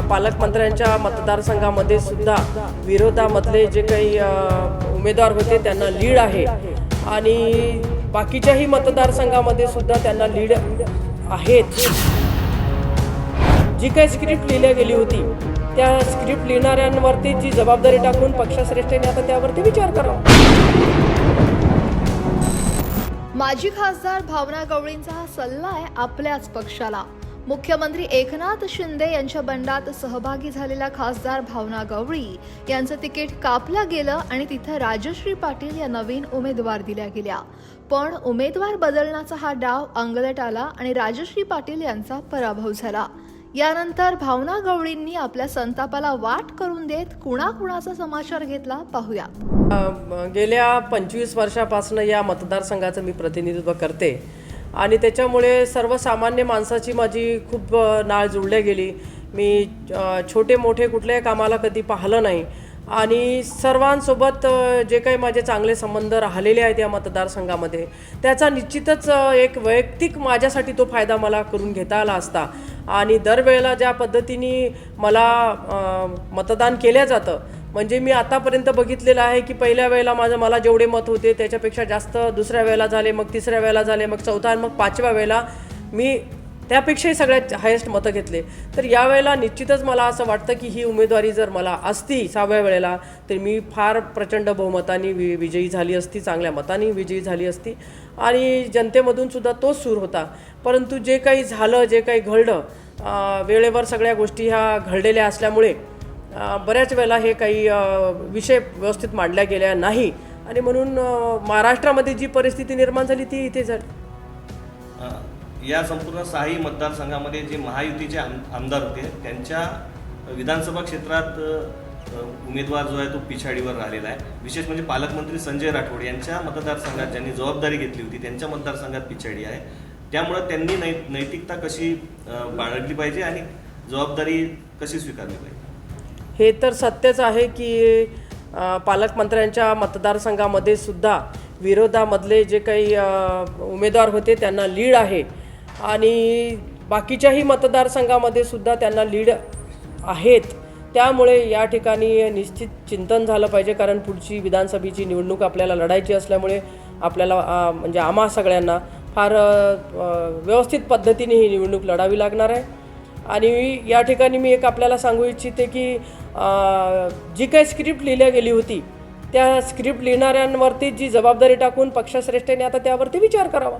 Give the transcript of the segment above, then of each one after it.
पालकमंत्र्यांच्या मतदारसंघामध्ये सुद्धा विरोधामधले जे काही उमेदवार होते त्यांना लीड आहे. आणि बाकीच्याही मतदारसंघामध्ये सुद्धा त्यांना लीड आहेत. जी काही स्क्रिप्ट लिहिल्या गेली होती त्या स्क्रिप्ट लिहिणाऱ्यांवरती जी जबाबदारी टाकून पक्षश्रेष्ठीने आता त्यावरती विचार करावा माजी खासदार भावना गवळींचा हा सल्ला आहे आपल्याच पक्षाला. मुख्यमंत्री एकनाथ शिंदे यांच्या बंडात सहभागी झालेल्या खासदार भावना गवळी यांचं तिकीट कापलं गेलं आणि तिथं राजश्री पाटील या नवीन उमेदवार दिल्या गेल्या. पण उमेदवार बदलण्याचा हा डाव अंगलट आला आणि राजश्री पाटील यांचा पराभव झाला. यानंतर भावना गवळींनी आपल्या संतापाला वाट करून देत कुणाकुणाचा समाचार घेतला पाहूया. गेल्या पंचवीस वर्षापासून या मतदारसंघाचं मी प्रतिनिधित्व करते. आणि त्याच्यामुळे सर्वसामान्य माणसाची माझी खूप नाळ जुळल्या गेली. मी छोटे मोठे कुठल्याही कामाला कधी पाहिलं नाही. आणि सर्वांसोबत जे काही माझे चांगले संबंध राहिलेले आहेत या मतदारसंघामध्ये त्याचा निश्चितच एक वैयक्तिक माझ्यासाठी तो फायदा मला करून घेता आला असता. आणि दरवेळेला ज्या पद्धतीने मला मतदान केलं जातं म्हणजे मी आतापर्यंत बघितलेलं आहे की पहिल्या वेळेला माझं मला जेवढे मत होते त्याच्यापेक्षा जास्त दुसऱ्या वेळेला झाले मग तिसऱ्या वेळेला झाले मग चौथा आणि मग पाचव्या वेळेला मी त्यापेक्षाही सगळ्यात हायेस्ट मतं घेतले. तर यावेळेला निश्चितच मला असं वाटतं की ही उमेदवारी जर मला असती सहाव्या वेळेला तर मी फार प्रचंड बहुमताने वि विजयी झाली असती चांगल्या मताने विजयी झाली असती. आणि जनतेमधून सुद्धा तोच सूर होता. परंतु जे काही झालं जे काही घडलं वेळेवर सगळ्या गोष्टी ह्या घडलेल्या असल्यामुळे बऱ्याच वेळेला हे काही विषय व्यवस्थित मांडल्या गेल्या नाही. आणि म्हणून महाराष्ट्रामध्ये जी परिस्थिती निर्माण झाली ती इथे झाली. या संपूर्ण साही मतदारसंघामध्ये जे महायुतीचे आम आमदार होते त्यांच्या विधानसभा क्षेत्रात उमेदवार जो आहे तो पिछाडीवर राहिलेला आहे. विशेष म्हणजे पालकमंत्री संजय राठोड यांच्या मतदारसंघात ज्यांनी जबाबदारी घेतली होती त्यांच्या मतदारसंघात पिछाडी आहे. त्यामुळं त्यांनी नै नैतिकता कशी बाळगली पाहिजे आणि जबाबदारी कशी स्वीकारली पाहिजे? हे तर सत्यच आहे की पालकमंत्र्यांच्या मतदारसंघामध्ये सुद्धा विरोधामधले जे काही उमेदवार होते त्यांना लीड आहे. आणि बाकीच्याही मतदारसंघामध्ये सुद्धा त्यांना लीड आहेत. त्यामुळे या ठिकाणी निश्चित चिंतन झालं पाहिजे कारण पुढची विधानसभेची निवडणूक आपल्याला लढायची असल्यामुळे आपल्याला म्हणजे आम्हा सगळ्यांना फार व्यवस्थित पद्धतीने ही निवडणूक लढावी लागणार आहे. आणि या ठिकाणी मी एक आपल्याला सांगू इच्छिते की जी काही स्क्रिप्ट लिहिल्या गेली होती त्या स्क्रिप्ट लिहिणाऱ्यांवरती जी जबाबदारी टाकून पक्षश्रेष्ठीने आता त्यावरती विचार करावा.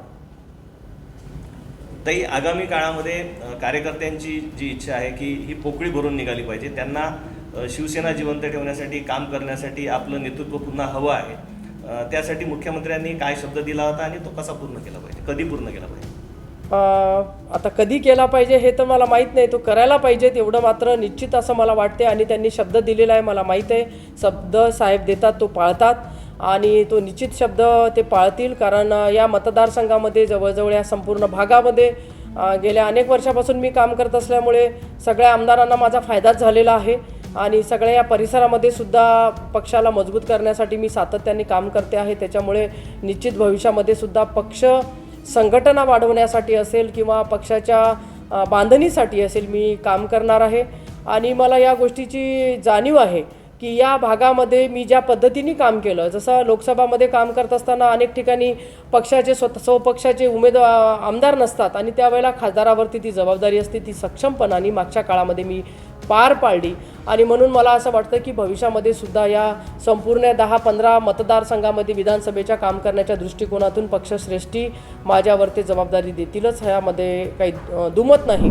ताई आगामी काळामध्ये कार्यकर्त्यांची जी इच्छा आहे की ही पोकळी भरून निघाली पाहिजे. त्यांना शिवसेना जिवंत ठेवण्यासाठी काम करण्यासाठी आपलं नेतृत्व पुन्हा हवं आहे. त्यासाठी मुख्यमंत्र्यांनी काय शब्द दिला होता आणि तो कसा पूर्ण केला पाहिजे? कधी पूर्ण केला पाहिजे? आता कधी केला पाहिजे हे तर मला माहीत नाही. तो करायला पाहिजे एवढं मात्र निश्चित असं मला वाटते आणि त्यांनी शब्द दिलेला आहे मला माहीत आहे. शब्द साहेब देतात तो पाळतात आणि तो निश्चित शब्द ते पाळतील कारण या मतदारसंघामध्ये जवळजवळ या संपूर्ण भागामध्ये गेल्या अनेक वर्षापासून मी काम करत असल्यामुळे सगळ्या आमदारांना माझा फायदाच झालेला आहे आणि सगळ्या या परिसरामध्ये सुद्धा पक्षाला मजबूत करण्यासाठी मी सातत्याने काम करते आहे. त्याच्यामुळे निश्चित भविष्यामध्ये सुद्धा पक्ष संघटना वाढवण्यासाठी असेल किंवा पक्षाच्या बांधणीसाठी असेल मी काम करणार आहे. आणि मला या गोष्टीची जाणीव आहे की या भागामध्ये मी ज्या पद्धतीने काम केलं जसं लोकसभामध्ये काम करत असताना अनेक ठिकाणी पक्षाचे स्वतः स्वपक्षाचे उमेदवार आमदार नसतात आणि त्यावेळेला खासदारावरती ती जबाबदारी असते ती सक्षमपणाने मागच्या काळामध्ये मी पार पाडली. आणि म्हणून मला असं वाटतं की भविष्यामध्ये सुद्धा या संपूर्ण दहा पंधरा मतदारसंघामध्ये विधानसभेच्या काम करण्याच्या दृष्टिकोनातून पक्षश्रेष्ठी माझ्यावरती जबाबदारी देतीलच. ह्यामध्ये काही दुमत नाही.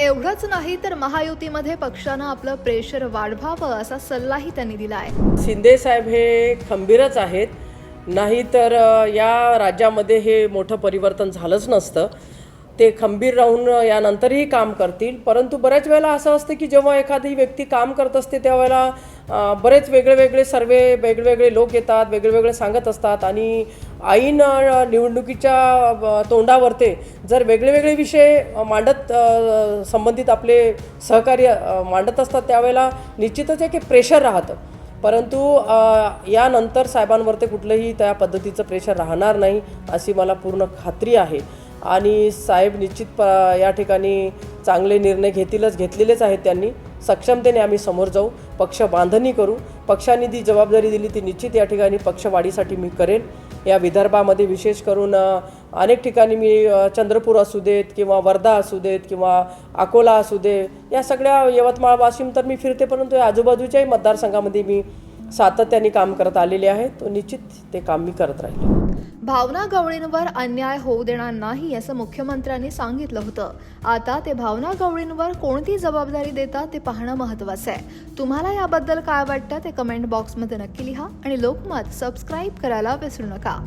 एवढंच नाही तर महायुतीमध्ये पक्षानं आपलं प्रेशर वाढवावं असा सल्लाही त्यांनी दिला आहे शिंदे साहेब हे खंबीरच आहेत. नाहीतर अ, या राज्यामध्ये हे मोठं परिवर्तन झालंच नसतं. ते खंबीर राहून यानंतरही काम करतील. परंतु बऱ्याच वेळेला असं असतं की जेव्हा एखादी व्यक्ती काम करत असते त्यावेळेला बरेच वेगळे वेगळे सर्वे वेगळे लोक येतात वेगळे वेगळे सांगत असतात आणि ऐन निवडणुकीच्या तोंडावरते जर वेगळे वेगळे विषय मांडत संबंधित आपले सहकार्य मांडत असतात त्यावेळेला निश्चितच आहे की प्रेशर राहतं. परंतु यानंतर साहेबांवरती कुठलंही त्या पद्धतीचं प्रेशर राहणार नाही अशी मला पूर्ण खात्री आहे. आणि साहेब निश्चित प या ठिकाणी चांगले निर्णय घेतीलच घेतलेलेच आहेत त्यांनी. सक्षमतेने आम्ही समोर जाऊ पक्ष बांधणी करू. पक्षाने जी जबाबदारी दिली ती निश्चित या ठिकाणी पक्षवाढीसाठी मी करेन. या विदर्भामध्ये विशेष करून अनेक ठिकाणी मी चंद्रपूर असू देत किंवा वर्धा असू देत किंवा अकोला असू दे या सगळ्या यवतमाळ वाशिम तर मी फिरते परंतु आजूबाजूच्याही मतदारसंघामध्ये मी सातत्याने काम करत आलेले आहे तो निश्चित ते काम मी करत राहील. भावना गवळींवर अन्याय होऊ देणार नाही असं मुख्यमंत्र्यांनी सांगितलं होतं. आता ते भावना गवळींवर कोणती जबाबदारी देतात ते पाहणं महत्त्वाचं आहे. तुम्हाला याबद्दल काय वाटतं ते कमेंट बॉक्समध्ये नक्की लिहा आणि लोकमत सबस्क्राईब करायला विसरू नका.